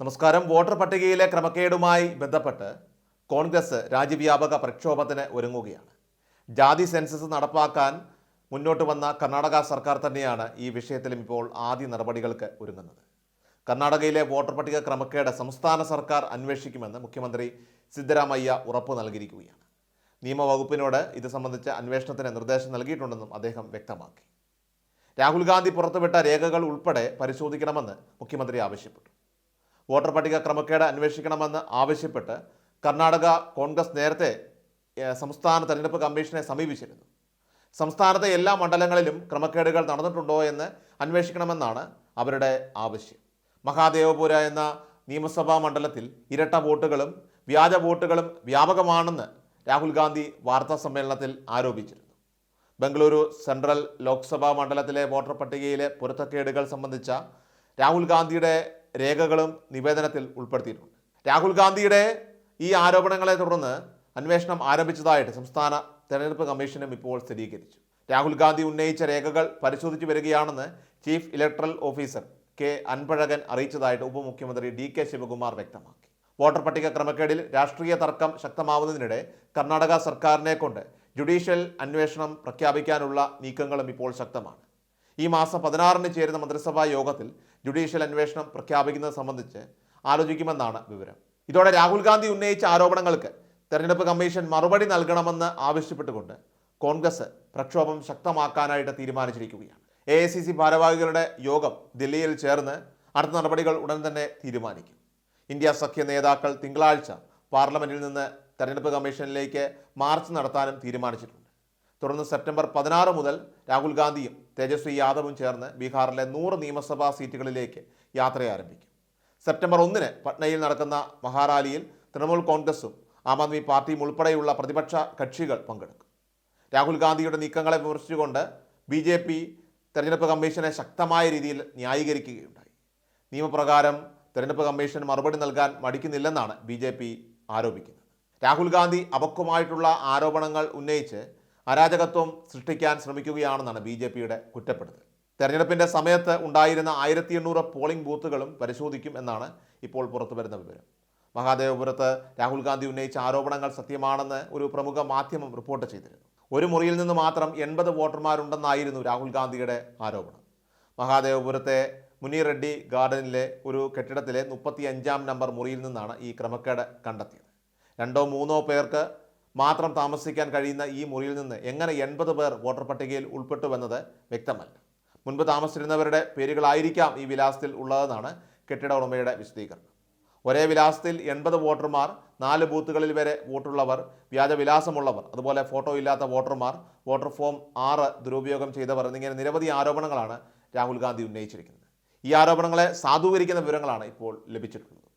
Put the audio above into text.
നമസ്കാരം. വോട്ടർ പട്ടികയിലെ ക്രമക്കേടുമായി ബന്ധപ്പെട്ട് കോൺഗ്രസ് രാജ്യവ്യാപക പ്രക്ഷോഭത്തിന് ഒരുങ്ങുകയാണ്. ജാതി സെൻസസ് നടപ്പാക്കാൻ മുന്നോട്ട് വന്ന കർണാടക സർക്കാർ തന്നെയാണ് ഈ വിഷയത്തിലും ഇപ്പോൾ ആദ്യ നടപടികൾക്ക് ഒരുങ്ങുന്നത്. കർണാടകയിലെ വോട്ടർ പട്ടിക ക്രമക്കേട് സംസ്ഥാന സർക്കാർ അന്വേഷിക്കുമെന്ന് മുഖ്യമന്ത്രി സിദ്ധരാമയ്യ ഉറപ്പു നൽകിയിരിക്കുകയാണ്. നിയമവകുപ്പിനോട് ഇത് സംബന്ധിച്ച് അന്വേഷണത്തിന് നിർദ്ദേശം നൽകിയിട്ടുണ്ടെന്നും അദ്ദേഹം വ്യക്തമാക്കി. രാഹുൽ ഗാന്ധി പുറത്തുവിട്ട രേഖകൾ ഉൾപ്പെടെ പരിശോധിക്കണമെന്ന് മുഖ്യമന്ത്രി ആവശ്യപ്പെട്ടു. വോട്ടർ പട്ടിക ക്രമക്കേട് അന്വേഷിക്കണമെന്ന് ആവശ്യപ്പെട്ട് കർണാടക കോൺഗ്രസ് നേരത്തെ സംസ്ഥാന തെരഞ്ഞെടുപ്പ് കമ്മീഷനെ സമീപിച്ചിരുന്നു. സംസ്ഥാനത്തെ എല്ലാ മണ്ഡലങ്ങളിലും ക്രമക്കേടുകൾ നടന്നിട്ടുണ്ടോ എന്ന് അന്വേഷിക്കണമെന്നാണ് അവരുടെ ആവശ്യം. മഹാദേവപുര എന്ന നിയമസഭാ മണ്ഡലത്തിൽ ഇരട്ട വോട്ടുകളും വ്യാജ വോട്ടുകളും വ്യാപകമാണെന്ന് രാഹുൽ ഗാന്ധി വാർത്താ സമ്മേളനത്തിൽ ആരോപിച്ചിരുന്നു. ബംഗളൂരു സെൻട്രൽ ലോക്സഭാ മണ്ഡലത്തിലെ വോട്ടർ പട്ടികയിലെ പൊരുത്തക്കേടുകൾ സംബന്ധിച്ച രാഹുൽ ഗാന്ധിയുടെ രേഖകളും നിവേദനത്തിൽ ഉൾപ്പെടുത്തിയിട്ടുണ്ട്. രാഹുൽ ഗാന്ധിയുടെ ഈ ആരോപണങ്ങളെ തുടർന്ന് അന്വേഷണം ആരംഭിച്ചതായിട്ട് സംസ്ഥാന തെരഞ്ഞെടുപ്പ് കമ്മീഷനും ഇപ്പോൾ സ്ഥിരീകരിച്ചു. രാഹുൽ ഗാന്ധി ഉന്നയിച്ച രേഖകൾ പരിശോധിച്ചു വരികയാണെന്ന് chief electoral officer K Anbazhagan അറിയിച്ചതായിട്ട് ഉപമുഖ്യമന്ത്രി ഡി കെ ശിവകുമാർ വ്യക്തമാക്കി. വോട്ടർ പട്ടിക ക്രമക്കേടിൽ രാഷ്ട്രീയ തർക്കം ശക്തമാവുന്നതിനിടെ കർണാടക സർക്കാരിനെ കൊണ്ട് ജുഡീഷ്യൽ അന്വേഷണം പ്രഖ്യാപിക്കാനുള്ള നീക്കങ്ങളും ഇപ്പോൾ ശക്തമാണ്. ഈ മാസം പതിനാറിന് ചേരുന്ന മന്ത്രിസഭാ യോഗത്തിൽ ജുഡീഷ്യൽ അന്വേഷണം പ്രഖ്യാപിക്കുന്നത് സംബന്ധിച്ച് ആലോചിക്കുമെന്നാണ് വിവരം. ഇതോടെ രാഹുൽ ഗാന്ധി ഉന്നയിച്ച ആരോപണങ്ങൾക്ക് തെരഞ്ഞെടുപ്പ് കമ്മീഷൻ മറുപടി നൽകണമെന്ന് ആവശ്യപ്പെട്ടുകൊണ്ട് കോൺഗ്രസ് പ്രക്ഷോഭം ശക്തമാക്കാനായിട്ട് തീരുമാനിച്ചിരിക്കുകയാണ്. എ ഐ സി സി ഭാരവാഹികളുടെ യോഗം ദില്ലിയിൽ ചേർന്ന് അടുത്ത നടപടികൾ ഉടൻ തന്നെ തീരുമാനിക്കും. ഇന്ത്യ സഖ്യ നേതാക്കൾ തിങ്കളാഴ്ച പാർലമെന്റിൽ നിന്ന് തെരഞ്ഞെടുപ്പ് കമ്മീഷനിലേക്ക് മാർച്ച് നടത്താനും തീരുമാനിച്ചിട്ടുണ്ട്. തുടർന്ന് സെപ്റ്റംബർ പതിനാറ് മുതൽ രാഹുൽ ഗാന്ധിയും തേജസ്വി യാദവും ചേർന്ന് ബീഹാറിലെ നൂറ് നിയമസഭാ സീറ്റുകളിലേക്ക് യാത്ര ആരംഭിക്കും സെപ്റ്റംബർ ഒന്നിന് പട്നയിൽ നടക്കുന്ന മഹാറാലിയിൽ തൃണമൂൽ കോൺഗ്രസും ആം ആദ്മി പാർട്ടിയും ഉൾപ്പെടെയുള്ള പ്രതിപക്ഷ കക്ഷികൾ പങ്കെടുക്കും. രാഹുൽ ഗാന്ധിയുടെ നീക്കങ്ങളെ വിമർശിച്ചുകൊണ്ട് ബി ജെ പി തെരഞ്ഞെടുപ്പ് കമ്മീഷനെ ശക്തമായ രീതിയിൽ ന്യായീകരിക്കുകയുണ്ടായി. നിയമപ്രകാരം തെരഞ്ഞെടുപ്പ് കമ്മീഷൻ മറുപടി നൽകാൻ മടിക്കുന്നില്ലെന്നാണ് ബി ആരോപിക്കുന്നത്. രാഹുൽ ഗാന്ധി അപക്വമായിട്ടുള്ള ആരോപണങ്ങൾ ഉന്നയിച്ച് അരാജകത്വം സൃഷ്ടിക്കാൻ ശ്രമിക്കുകയാണെന്നാണ് ബി ജെ പിയുടെ കുറ്റപ്പെടുത്തൽ. തെരഞ്ഞെടുപ്പിന്റെ സമയത്ത് ഉണ്ടായിരുന്ന ആയിരത്തി എണ്ണൂറ് പോളിംഗ് ബൂത്തുകളും പരിശോധിക്കും എന്നാണ് ഇപ്പോൾ പുറത്തു വരുന്ന വിവരം. മഹാദേവപുരത്ത് രാഹുൽ ഗാന്ധി ഉന്നയിച്ച ആരോപണങ്ങൾ സത്യമാണെന്ന് ഒരു പ്രമുഖ മാധ്യമം റിപ്പോർട്ട് ചെയ്തിരുന്നു. ഒരു മുറിയിൽ നിന്ന് മാത്രം എൺപത് വോട്ടർമാരുണ്ടെന്നായിരുന്നു രാഹുൽ ഗാന്ധിയുടെ ആരോപണം. മഹാദേവപുരത്തെ മുനീർ റെഡ്ഡി ഗാർഡനിലെ ഒരു കെട്ടിടത്തിലെ മുപ്പത്തി അഞ്ചാം നമ്പർ മുറിയിൽ നിന്നാണ് ഈ ക്രമക്കേട് കണ്ടെത്തിയത്. രണ്ടോ മൂന്നോ പേർക്ക് മാത്രം താമസിക്കാൻ കഴിയുന്ന ഈ മുറിയിൽ നിന്ന് എങ്ങനെ എൺപത് പേർ വോട്ടർ പട്ടികയിൽ ഉൾപ്പെട്ടുവെന്നത് വ്യക്തമല്ല. മുൻപ് താമസിച്ചിരുന്നവരുടെ പേരുകളായിരിക്കാം ഈ വിലാസത്തിൽ ഉള്ളതെന്നാണ് കെട്ടിട ഉടമയുടെ വിശദീകരണം. ഒരേ വിലാസത്തിൽ എൺപത് വോട്ടർമാർ നാല് ബൂത്തുകളിൽ വരെ വോട്ടുള്ളവർ വ്യാജ വിലാസമുള്ളവർ അതുപോലെ ഫോട്ടോ ഇല്ലാത്ത വോട്ടർമാർ വോട്ടർ ഫോം ആറ് ദുരുപയോഗം ചെയ്തവർ എന്നിങ്ങനെ നിരവധി ആരോപണങ്ങളാണ് രാഹുൽ ഗാന്ധി ഉന്നയിച്ചിരിക്കുന്നത്. ഈ ആരോപണങ്ങളെ സാധൂകരിക്കുന്ന വിവരങ്ങളാണ് ഇപ്പോൾ ലഭിച്ചിട്ടുള്ളത്.